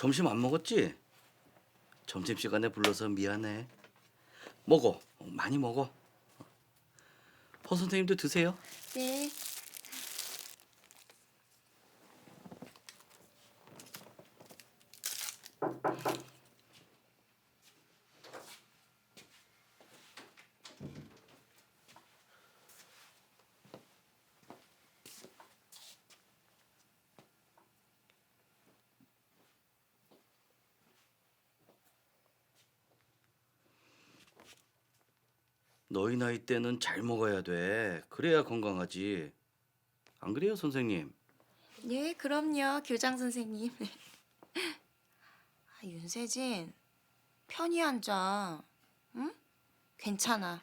점심 안 먹었지? 점심 시간에 불러서 미안해. 먹어. 어, 많이 먹어. 허 선생님도 드세요. 네. 너희 나이 때는 잘 먹어야 돼. 그래야 건강하지. 안 그래요, 선생님? 예, 그럼요, 교장 선생님. 아, 윤세진, 편히 앉아. 응? 괜찮아.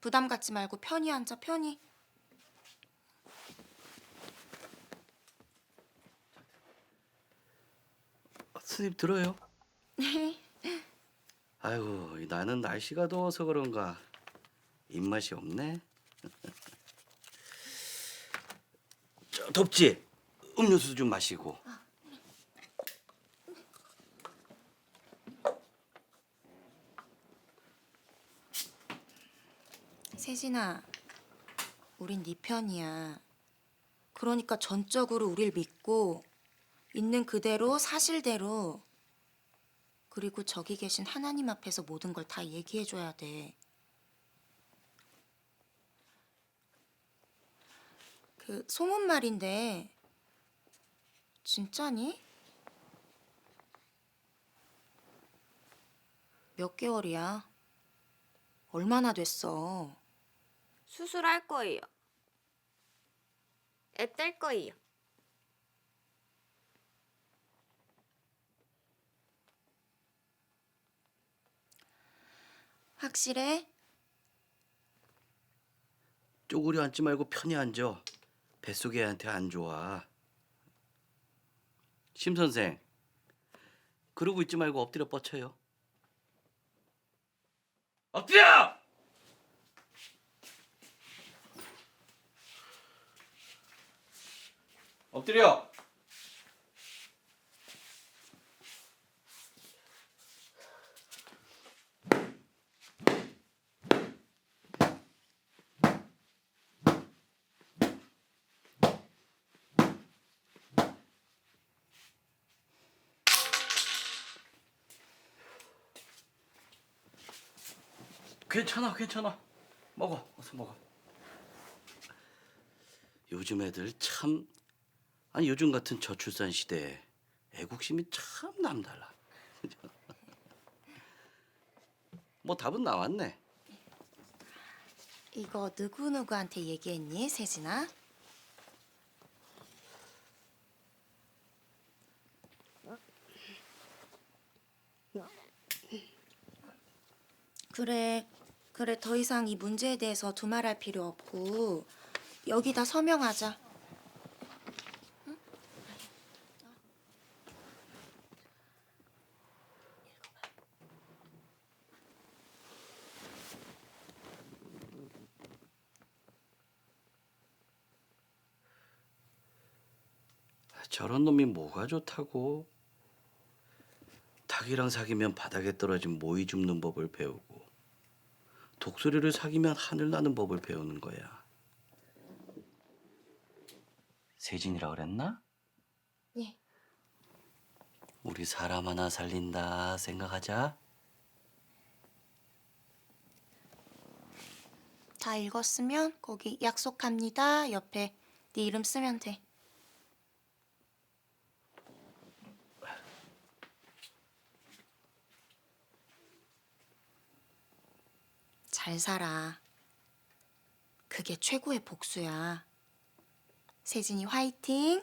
부담 갖지 말고 편히 앉아, 편히. 아, 선생님 들어요? 네. 아이고, 나는 날씨가 더워서 그런가 입맛이 없네. 저, 덥지? 음료수 좀 마시고. 세진아, 우린 네 편이야. 그러니까 전적으로 우릴 믿고 있는 그대로 사실대로 그리고 저기 계신 하나님 앞에서 모든 걸 다 얘기해 줘야 돼. 그 소문 말인데 진짜니? 몇 개월이야? 얼마나 됐어? 수술할 거예요. 애 뗄 거예요. 확실해? 쪼그려 앉지 말고 편히 앉아. 뱃속에 애한테 안 좋아. 심 선생. 그러고 있지 말고 엎드려 뻗쳐요. 엎드려! 엎드려! 괜찮아, 괜찮아. 먹어, 어서 먹어. 요즘 애들 참 아니 요즘 같은 저출산 시대에 애국심이 참 남달라. 뭐 답은 나왔네. 이거 누구 누구한테 얘기했니, 세진아? 그래, 그래 더 이상 이 문제에 대해서 두말할 필요 없고 여기다 서명하자. 저런 놈이 뭐가 좋다고? 닭이랑 사귀면 바닥에 떨어진 모이 줍는 법을 배우고 독수리를 사귀면 하늘 나는 법을 배우는 거야. 세진이라 그랬나? 예. 우리 사람 하나 살린다 생각하자. 다 읽었으면 거기 약속합니다 옆에 네 이름 쓰면 돼. 잘 살아. 그게 최고의 복수야. 세진이 화이팅!